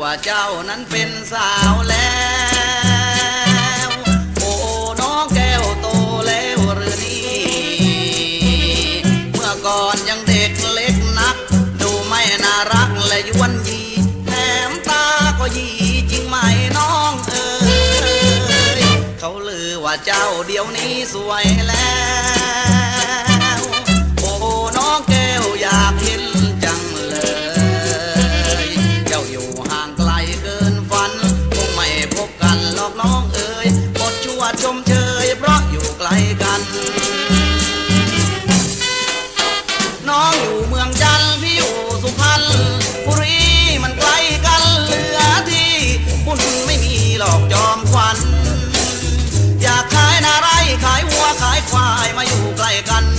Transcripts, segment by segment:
ว่าเจ้านั้นเป็นสาวแล้ว โอ้น้องแก้วโตแล้วหรือนี่ เมื่อก่อนยังเด็กเล็กนัก ดูไม่น่ารักและยวนยีแถมตาก็ยีจริงไหมน้องเอ๋ยเขาลือว่าเจ้าเดี๋ยวนี้สวยแล้ว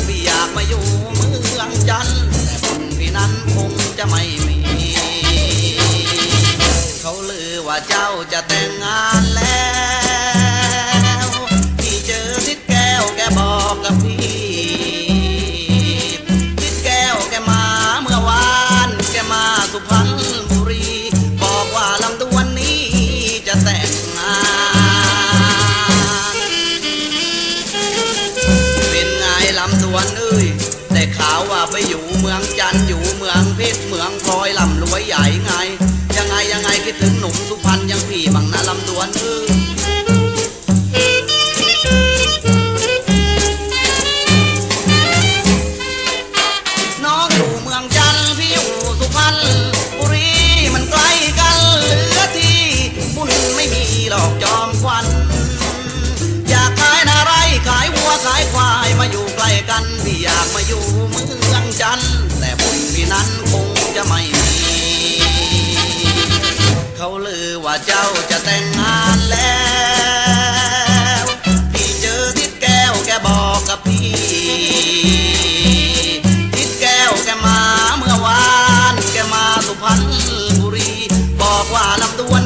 พี่อยากมาอยู่เมืองจันทร์แต่คนพี่นั้นคงจะไม่มี เขาลือว่าเจ้าจะแต่ง แต่ข่าวว่าไปอยู่เมืองจันอยู่เมืองเพชรเมืองพลอยลำรวยใหญ่ไง ยังไงยังไงคิดถึงหนุ่มสุพรรณยังพี่บังนะลำดวนเอ้ย อยากมาอยู่เมืองจันแต่บุญที่นั้นคงจะไม่มี เขาลือว่าเจ้าจะแต่งงานแล้ว พี่เจอทิดแก้วแกบอกกับพี่ทิดแก้วแกมาเมื่อวาน แกมาสุพรรณบุรี บอกว่าลำดวน